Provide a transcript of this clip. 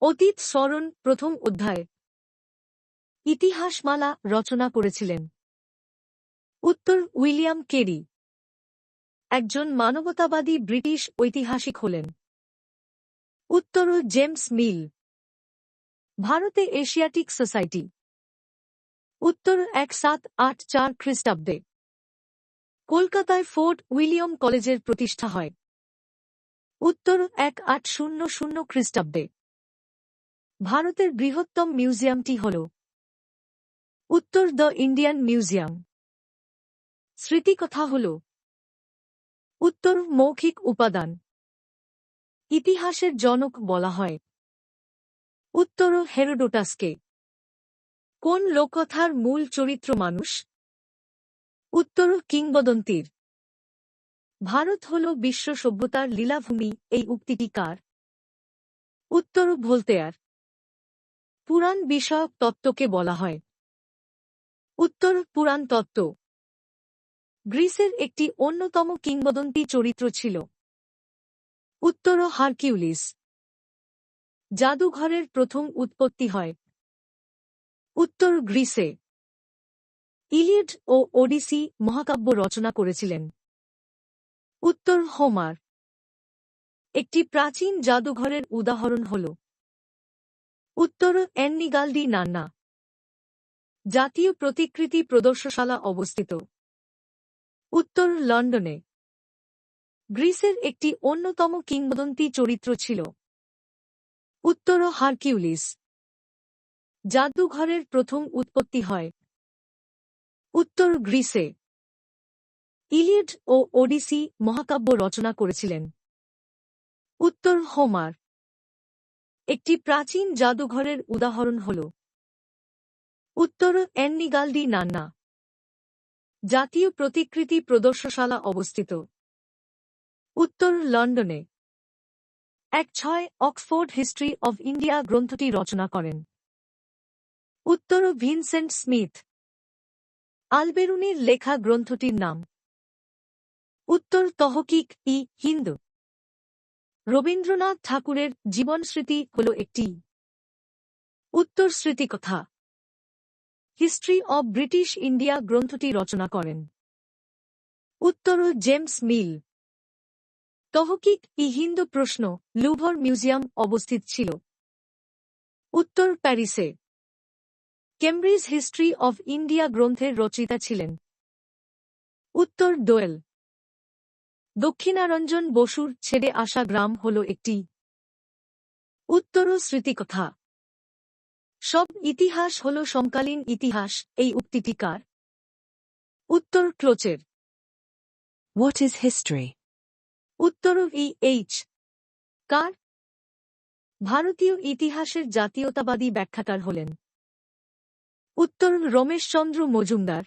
অতীত স্মরণ, প্রথম অধ্যায়। ইতিহাসমালা রচনা করেছিলেন। উত্তর উইলিয়াম কেরি। একজন মানবতাবাদী ব্রিটিশ ঐতিহাসিক হলেন। উত্তর জেমস মিল। ভারতে এশিয়াটিক সোসাইটি। উত্তর এক সাত আট চার খ্রিস্টাব্দে। কলকাতায় ফোর্ট উইলিয়াম কলেজের প্রতিষ্ঠা হয়। উত্তর এক আট শূন্য শূন্য খ্রিস্টাব্দে। ভারতের বৃহত্তম মিউজিয়ামটি হল উত্তর দ্য ইন্ডিয়ান মিউজিয়াম। স্মৃতিকথা হল, উত্তর মৌখিক উপাদান। ইতিহাসের জনক বলা হয়, উত্তর হেরোডোটাসকে। কোন লোককথার মূল চরিত্র মানুষ? উত্তর কিংবদন্তির। ভারত হল বিশ্ব সভ্যতার লীলাভূমি, এই উক্তিটি কার? উত্তর ভোলতেয়ার। পুরাণ বিষয়ক তত্ত্বকে বলা হয়। উত্তর পুরাণ তত্ত্ব। গ্রিসের একটি অন্যতম কিংবদন্তি চরিত্র ছিল। উত্তর হারকিউলিস। জাদুঘরের প্রথম উৎপত্তি হয়। উত্তর গ্রিসে। ইলিয়ড ও ওডিসি মহাকাব্য রচনা করেছিলেন। উত্তর হোমার। একটি প্রাচীন জাদুঘরের উদাহরণ হল উত্তর, এন্নিগালডি নান্না। জাতীয় প্রতিকৃতি প্রদর্শনশালা অবস্থিত। উত্তর, লন্ডনে। গ্রিসের একটি অন্যতম কিংবদন্তি চরিত্র ছিল। উত্তর, হারকিউলিস। জাদুঘরের প্রথম উৎপত্তি হয়। উত্তর, গ্রিসে। ইলিয়ড ও ওডিসি মহাকাব্য রচনা করেছিলেন। উত্তর, হোমার। একটি প্রাচীন জাদুঘরের উদাহরণ হল। উত্তর, এন্নিগালডি নান্না। জাতীয় প্রতিকৃতি প্রদর্শনশালা অবস্থিত। উত্তর, লন্ডনে। এক ছয়, অক্সফোর্ড হিস্ট্রি অব ইন্ডিয়া গ্রন্থটি রচনা করেন। উত্তর, ভিনসেন্ট স্মিথ। আলবেরুনির লেখা গ্রন্থটির নাম। উত্তর, তহকিক ই হিন্দু। রবীন্দ্রনাথ ঠাকুরের জীবনস্মৃতি হল একটি উত্তর স্মৃতিকথা হিস্ট্রি অব ব্রিটিশ ইন্ডিয়া গ্রন্থটি রচনা করেন। উত্তর জেমস মিল। তহকিক ই হিন্দু প্রশ্ন, লুভর মিউজিয়াম অবস্থিত ছিল। উত্তর প্যারিসে। কেমব্রিজ হিস্ট্রি অব ইন্ডিয়া গ্রন্থের রচয়িতা ছিলেন। উত্তর দোয়েল। দক্ষিণারঞ্জন বসুর ছেড়ে আসা গ্রাম হল একটি উত্তর স্মৃতিকথা। সব ইতিহাস হল সমকালীন ইতিহাস এই উক্তিটি কার? উত্তর ক্লোচের। What is history? উত্তর ই এইচ। কার? ভারতীয় ইতিহাসের জাতীয়তাবাদী ব্যাখ্যাকার হলেন। উত্তর রমেশচন্দ্র মজুমদার।